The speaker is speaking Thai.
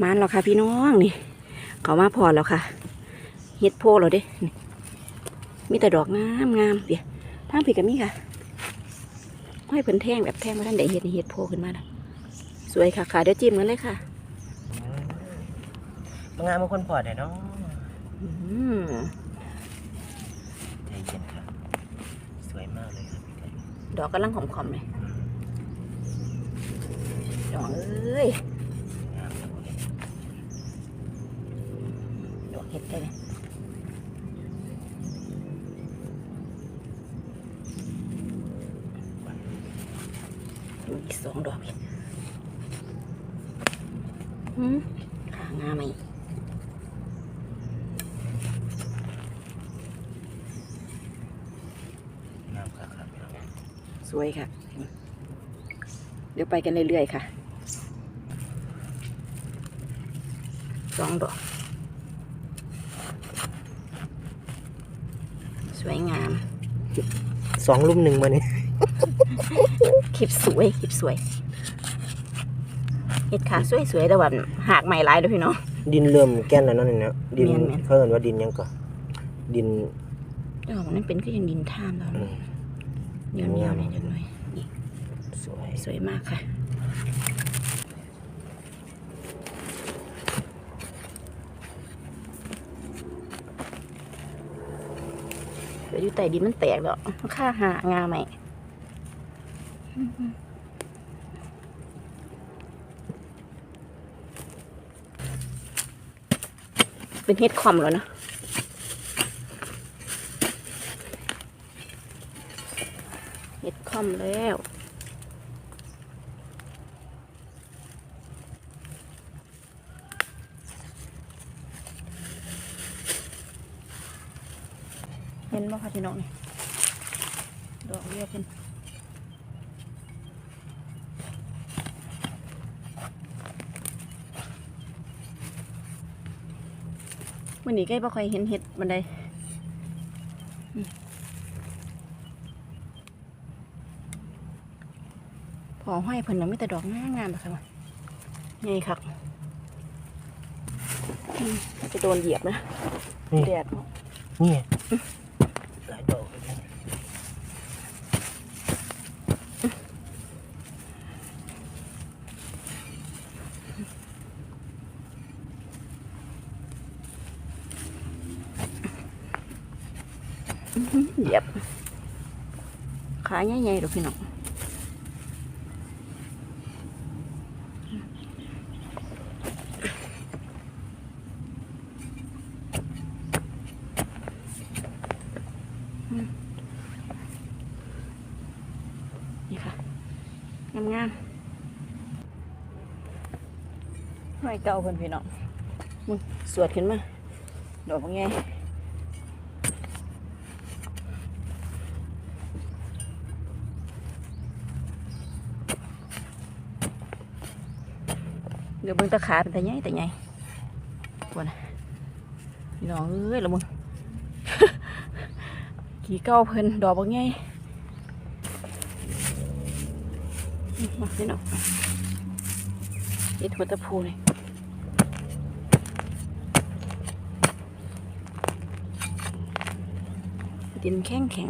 มานแล้วค่ะพี่น้องนี่ เขามาพอแล้วค่ะเฮ็ดโพเราเด้นี่มีแต่ดอกงามงามเดี๋ยวทางผีกับมีค่ะห้อยเพิ่นแท่งแบบแท่งมาท่านได้เฮ็ดนี่เฮ็ดโพขึ้นมาแล้วสวยค่ะค่ะเดี๋ยวจิ้มกันเลยค่ะมางานบางคนปลอดเนาะอืมใจเย็นครับสวยมากเลยครับพี่ไก่ดอกกำลังหอมๆเลยดอกเอ้ย งามจังเลย ดอก เห็ดได้เลยดูอีกสองดอกอีกหืมขางามไหมงามครับครับพี่น้องสวยค่ะ เดี๋ยวไปกันเรื่อยๆค่ะสองดอก สวยงามสองลุ่มหนึ่งมาเนี่ยคลิปสวยคลิปสวยเห็ดขาสวยสวยๆแต่ว่าหากใหม่หลายเด้วยพี่น้องดินเริ่มแก้นแล้วเนาะนี่เนาะดินแม่นแม่นเขาเรียกว่าดินยังก่อนดินแต่ว่ามันเป็นก็ยังดินท่ามแล้วอืมเหนียวเหนียวๆเนี่ยจังหน่อยนี่สวยสวยมากค่ะ เดี๋ยว อยู่ใต้ดินมันแตกแล้วค่าหางาใหม่เป็นเฮ็ดคอมแล้วนะเฮ็ดคอมแล้ว เห็นบ่คะพี่น้องนี่ดอกเรียกเป็นวันนี้ใกล้บ่ค่อยเห็นเห็ดบันไดอืมพอห้อยเพิ่นน่ะมีแต่ดอกงามงามๆแบบว่าไงครับอืมจะโดนเหยียบนะนี่แดดนี่หลายดอกเลยนะ เหยียบ ขาใหญ่ๆหรอกพี่น้องนี่ค่ะงามๆไม่เก่าเพิ่นพี่น้องมึงสวดขึ้นมาดอกว่าไง เดี๋ยวเบิ่งตะขาเป็นตะใหญ่ตะใหญ่กว่านะพี่น้องเอ้ยละมึงขี่เก้าเพิ่นดอกบ่ใหญ่มาพี่น้องเฮ็ดหัวตะพูนี่ดินแข็งแข็ง